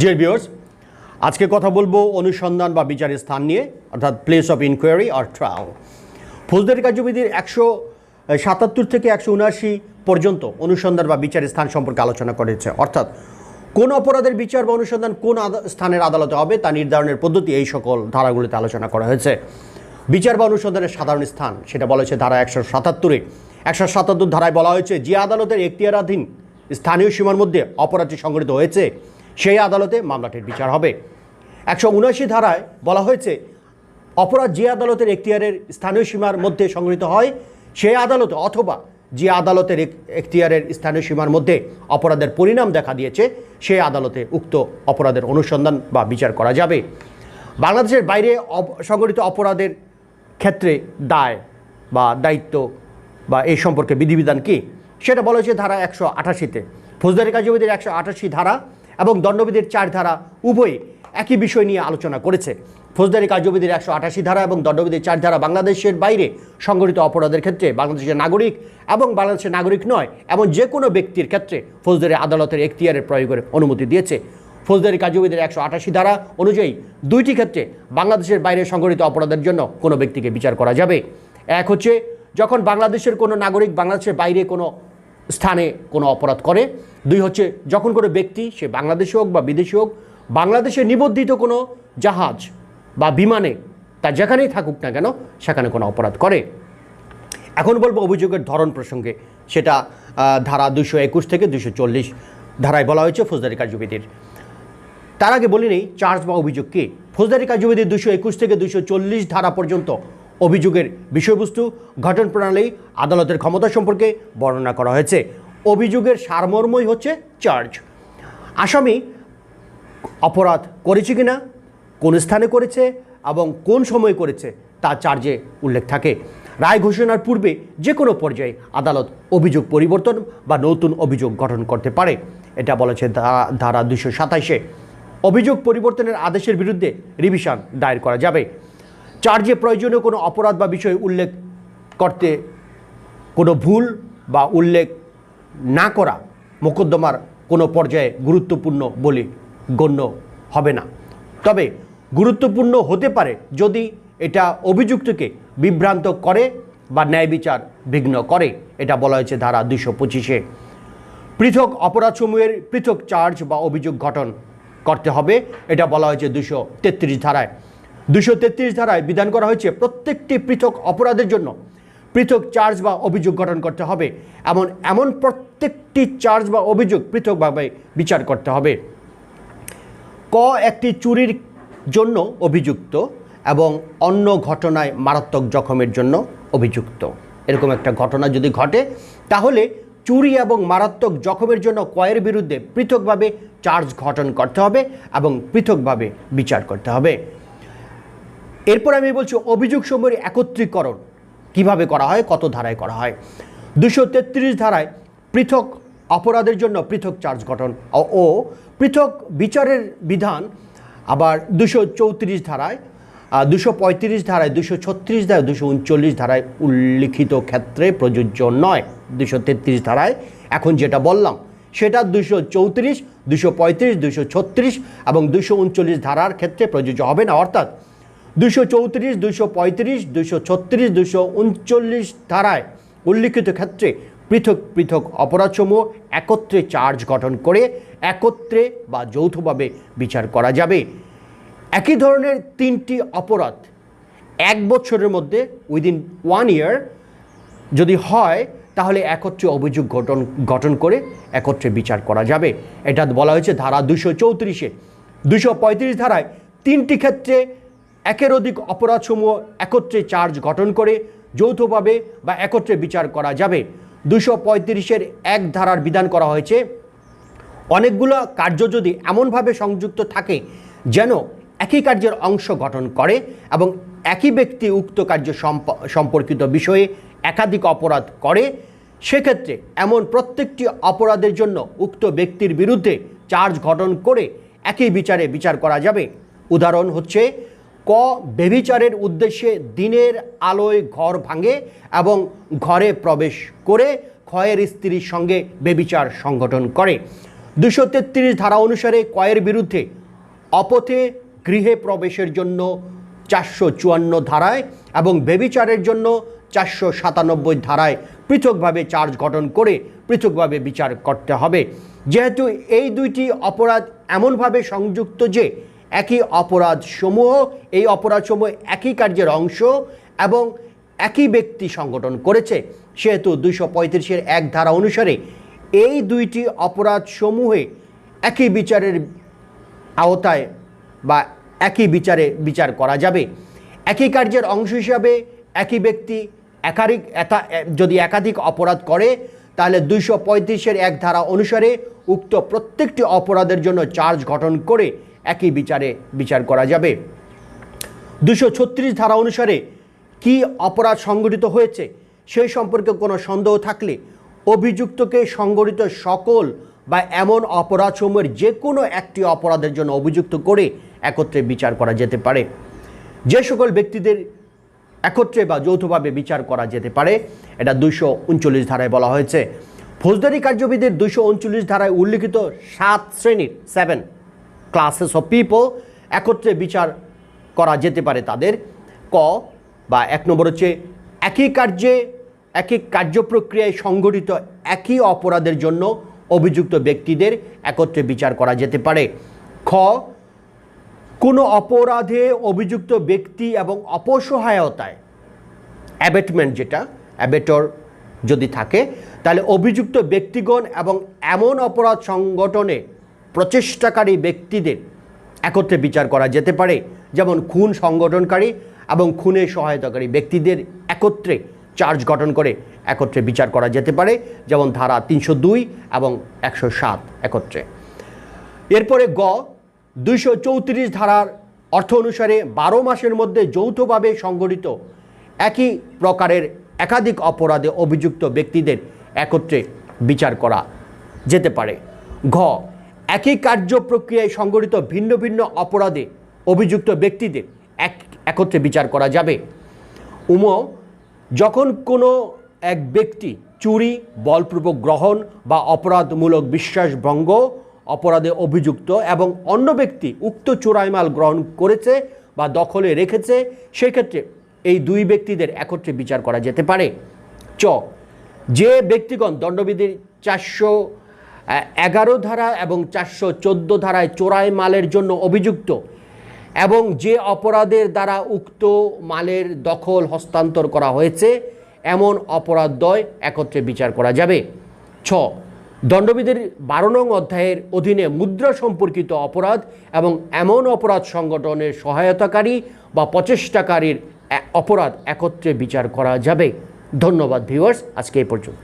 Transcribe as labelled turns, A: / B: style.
A: Dear viewers আজকে কথা বলব অনুসন্ধান বা বিচারের স্থান নিয়ে, অর্থাৎ place of inquiry or trial ফৌজদারি কার্যবিধির একশো সাতাত্তর থেকে একশো উনআশি পর্যন্ত অনুসন্ধান বা বিচারের স্থান সম্পর্কে আলোচনা করেছে। অর্থাৎ, কোন অপরাধের বিচার বা অনুসন্ধান কোন স্থানের আদালতে হবে তা নির্ধারণের পদ্ধতি এই সকল ধারাগুলিতে আলোচনা করা হয়েছে। বিচার বা অনুসন্ধানের সাধারণ স্থান, সেটা বলা হয়েছে ধারা একশো সাতাত্তরে। একশো সাতাত্তর ধারায় বলা হয়েছে, যে আদালতের এখতিয়ারাধীন স্থানীয় সীমার মধ্যে অপরাধটি সংঘটিত হয়েছে সেই আদালতে মামলাটির বিচার হবে। একশো উনআশি ধারায় বলা হয়েছে, অপরাধ যে আদালতের এখতিয়ারের স্থানীয় সীমার মধ্যে সংগৃহীত হয় সেই আদালতে অথবা যে আদালতের এখতিয়ারের স্থানীয় সীমার মধ্যে অপরাধের পরিণাম দেখা দিয়েছে সেই আদালতে উক্ত অপরাধের অনুসন্ধান বা বিচার করা যাবে। বাংলাদেশের বাইরে সংগঠিত অপরাধের ক্ষেত্রে দায় বা দায়িত্ব বা এই সম্পর্কে বিধিবিধান কী? সেটা বলা হয়েছে ধারা একশো আটাশিতে ফৌজদারি কার্যবিধির একশো আটাশি ধারা এবং দণ্ডবিধির চার ধারা উভয়ই একই বিষয় নিয়ে আলোচনা করেছে। ফৌজদারি কার্যবিধির একশো আটাশি ধারা এবং দণ্ডবিধির চার ধারা বাংলাদেশের বাইরে সংগঠিত অপরাধের ক্ষেত্রে বাংলাদেশের নাগরিক এবং বাংলাদেশের নাগরিক নয়, এমন যে কোনো ব্যক্তির ক্ষেত্রে ফৌজদারি আদালতের এখতিয়ারের প্রয়োগের অনুমতি দিয়েছে। ফৌজদারি কার্যবিধির একশো আটাশি ধারা অনুযায়ী দুইটি ক্ষেত্রে বাংলাদেশের বাইরে সংগঠিত অপরাধের জন্য কোনো ব্যক্তিকে বিচার করা যাবে। এক হচ্ছে, যখন বাংলাদেশের কোনো নাগরিক বাংলাদেশের বাইরে কোনো স্থানে কোনো অপরাধ করে। দুই হচ্ছে, যখন কোনো ব্যক্তি, সে বাংলাদেশি হোক বা বিদেশি হোক, বাংলাদেশে নিবদ্ধিত কোনো জাহাজ বা বিমানে তা যেখানেই থাকুক না কেন, সেখানে কোনো অপরাধ করে। এখন বলব অভিযোগের ধরন প্রসঙ্গে। সেটা ধারা দুশো একুশ থেকে দুশো চল্লিশ ধারায় বলা হয়েছে ফৌজদারি কার্যবিধির। তার আগে বলি নেই, চার্জ বা অভিযোগ কি? ফৌজদারি কার্যবিধির দুশো একুশ থেকে দুশো চল্লিশ ধারা পর্যন্ত অভিযোগের বিষয়বস্তু ঘটন প্রণালী, আদালতের ক্ষমতা সম্পর্কে বর্ণনা করা হয়েছে। অভিযোগের সারমর্মই হচ্ছে চার্জ আসামি অপরাধ করেছে কিনা, কোন স্থানে করেছে এবং কোন সময় করেছে, তা চার্জে উল্লেখ থাকে। রায় ঘোষণার পূর্বে যে কোনো পর্যায়ে আদালত অভিযোগ পরিবর্তন বা নতুন অভিযোগ গঠন করতে পারে। এটা বলেছে ধারা- দুশো সাতাইশে। অভিযোগ পরিবর্তনের আদেশের বিরুদ্ধে রিভিশন দায়ের করা যাবে। চার্জে প্রয়োজনীয় কোনো অপরাধ বা বিষয় উল্লেখ করতে কোনো ভুল বা উল্লেখ না করা মোকদ্দমার কোনো পর্যায়ে গুরুত্বপূর্ণ বলে গণ্য হবে না। তবে গুরুত্বপূর্ণ হতে পারে যদি এটা অভিযুক্তকে বিভ্রান্ত করে বা ন্যায় বিচার বিঘ্ন করে, এটা বলা হয়েছে ধারা দুশো পঁচিশে। পৃথক অপরাধসমূহের পৃথক চার্জ বা অভিযোগ গঠন করতে হবে, এটা বলা হয়েছে দুশো তেত্রিশ ধারায়। দুশো তেত্রিশ ধারায় বিধান করা হয়েছে, প্রত্যেকটি পৃথক অপরাধের জন্য পৃথক চার্জ বা অভিযোগ গঠন করতে হবে। এমন এমন প্রত্যেকটি চার্জ বা অভিযোগ পৃথকভাবে বিচার করতে হবে। ক, একটি চুরির জন্য অভিযুক্ত এবং অন্য ঘটনায় মারাত্মক জখমের জন্য অভিযুক্ত। এরকম একটা ঘটনা যদি ঘটে, তাহলে চুরি এবং মারাত্মক জখমের জন্য কয়ের বিরুদ্ধে পৃথকভাবে চার্জ গঠন করতে হবে এবং পৃথকভাবে বিচার করতে হবে। এরপর আমি বলছি অভিযোগ সমূহের একত্রীকরণ। কীভাবে করা হয়? কত ধারায় করা হয়? দুশো তেত্রিশ ধারায় পৃথক অপরাধের জন্য পৃথক চার্জ গঠন। ও- পৃথক বিচারের বিধান আবার দুশো চৌত্রিশ ধারায় দুশো পঁয়ত্রিশ ধারায়, দুশো ছত্রিশ ধারায়, দুশো উনচল্লিশ ধারায় উল্লিখিত ক্ষেত্রে প্রযোজ্য নয়। দুশো তেত্রিশ ধারায় এখন যেটা বললাম, সেটা দুশো চৌত্রিশ, দুশো পঁয়ত্রিশ, দুশো ছত্রিশ এবং দুশো উনচল্লিশ ধারার ক্ষেত্রে প্রযোজ্য হবে না। অর্থাৎ দুশো চৌত্রিশ দুশো পঁয়ত্রিশ দুশো ছত্রিশ দুশো উনচল্লিশ ধারায় উল্লিখিত ক্ষেত্রে পৃথক পৃথক অপরাধসমূহ একত্রে চার্জ গঠন করে একত্রে বা যৌথভাবে বিচার করা যাবে। একই ধরনের তিনটি অপরাধ এক বছরের মধ্যে উইদিন ওয়ান ইয়ার যদি হয়, তাহলে একত্রে অভিযোগ গঠন গঠন করে একত্রে বিচার করা যাবে। এটা বলা হয়েছে ধারা দুশো চৌত্রিশে। দুশো পঁয়ত্রিশ ধারায় তিনটি ক্ষেত্রে একের অধিক অপরাধসমূহ একত্রে চার্জ গঠন করে, যৌথভাবে বা একত্রে বিচার করা যাবে। দুশো পঁয়ত্রিশের এক ধারার বিধান করা হয়েছে, অনেকগুলো কার্য যদি এমনভাবে সংযুক্ত থাকে যেন একই কার্যের অংশ গঠন করে এবং একই ব্যক্তি উক্ত কার্য সম্প- সম্পর্কিত বিষয়ে একাধিক অপরাধ করে, সেক্ষেত্রে এমন প্রত্যেকটি অপরাধের জন্য উক্ত ব্যক্তির বিরুদ্ধে চার্জ গঠন করে একই বিচারে বিচার করা যাবে। উদাহরণ হচ্ছে ক বেবিচারের উদ্দেশ্যে দিনের আলোয় ঘর ভাঙে এবং ঘরে প্রবেশ করে ক্ষয়ের স্ত্রীর সঙ্গে বেবিচার সংগঠন করে। দুশো ধারা অনুসারে কয়ের বিরুদ্ধে অপথে গৃহে প্রবেশের জন্য চারশো চুয়ান্ন ধারায় এবং বেবিচারের জন্য চারশো সাতানব্বই ধারায় পৃথকভাবে চার্জ গঠন করে পৃথকভাবে বিচার করতে হবে। যেহেতু এই দুইটি অপরাধ এমনভাবে সংযুক্ত যে একই অপরাধ সমূহ এই অপরাধ সমূহ একই কার্যের অংশ এবং একই ব্যক্তি সংগঠন করেছে। সেহেতু দুইশো পঁয়ত্রিশের এক ধারা অনুসারে এই দুইটি অপরাধ সমূহে একই বিচারের আওতায় বা একই বিচারে বিচার করা যাবে। একই কার্যের অংশ হিসাবে একই ব্যক্তি একাধিক একা- যদি একাধিক অপরাধ করে, তাহলে দুইশো পঁয়ত্রিশের এক ধারা অনুসারে উক্ত প্রত্যেকটি অপরাধের জন্য চার্জ গঠন করে একই বিচারে বিচার করা যাবে। দুশো ছত্রিশ ধারা অনুসারে কি অপরাধ সংগঠিত হয়েছে সেই সম্পর্কে কোনো সন্দেহ থাকলে অভিযুক্তকে সংগঠিত সকল বা এমন অপরাধসমূহের যে কোনো একটি অপরাধের জন্য অভিযুক্ত করে একত্রে বিচার করা যেতে পারে। যে সকল ব্যক্তিদের একত্রে বা যৌথভাবে বিচার করা যেতে পারে, এটা দুশো উনচল্লিশ ধারায় বলা হয়েছে। ফৌজদারি কার্যবিধির দুশো উনচল্লিশ ধারায় উল্লিখিত সাত শ্রেণির সেভেন ক্লাসেস অফ পিপল একত্রে বিচার করা যেতে পারে তাদের। ক, বা এক নম্বর হচ্ছে একই কার্যে, একই কার্যপ্রক্রিয়ায় সংগঠিত একই অপরাধের জন্য অভিযুক্ত ব্যক্তিদের একত্রে বিচার করা যেতে পারে। খ, কোনো অপরাধে অভিযুক্ত ব্যক্তি এবং অপসহায়তায় অ্যাবেটমেন্ট যেটা অ্যাবেটর যদি থাকে, তাহলে অভিযুক্ত ব্যক্তিগণ এবং এমন অপরাধ সংগঠনে প্রচেষ্টাকারী ব্যক্তিদের একত্রে বিচার করা যেতে পারে, যেমন খুন সংগঠনকারী এবং খুনে সহায়তাকারী ব্যক্তিদের একত্রে চার্জ গঠন করে একত্রে বিচার করা যেতে পারে, যেমন ধারা তিনশো দুই এবং একশো সাত একত্রে। এরপরে গ, দুইশো চৌত্রিশ ধারার অর্থ অনুসারে বারো মাসের মধ্যে যৌথভাবে সংগঠিত একই প্রকারের একাধিক অপরাধে অভিযুক্ত ব্যক্তিদের একত্রে বিচার করা যেতে পারে। ঘ একই কার্য প্রক্রিয়ায় সংগঠিত ভিন্ন ভিন্ন অপরাধে অভিযুক্ত ব্যক্তিদের এক, একত্রে বিচার করা যাবে। উম, যখন কোনো এক ব্যক্তি চুরি, বলপূর্বক গ্রহণ বা অপরাধমূলক বিশ্বাসভঙ্গ অপরাধে অভিযুক্ত এবং অন্য ব্যক্তি উক্ত চোরাইমাল গ্রহণ করেছে বা দখলে রেখেছে, সেক্ষেত্রে এই দুই ব্যক্তিদের একত্রে বিচার করা যেতে পারে। চ, যে ব্যক্তিগণ দণ্ডবিধির চারশো এগারো ধারা এবং চারশো চোদ্দ ধারায় চোরাই মালের জন্য অভিযুক্ত এবং যে অপরাধের দ্বারা উক্ত মালের দখল হস্তান্তর করা হয়েছে, এমন অপরাধদ্বয় একত্রে বিচার করা যাবে। ছ, দণ্ডবিধির বারো নং অধ্যায়ের অধীনে মুদ্রা সম্পর্কিত অপরাধ এবং এমন অপরাধ সংগঠনের সহায়তাকারী বা প্রচেষ্টাকারীর অপরাধ একত্রে বিচার করা যাবে। ধন্যবাদ ভিউয়ার্স আজকে এই পর্যন্ত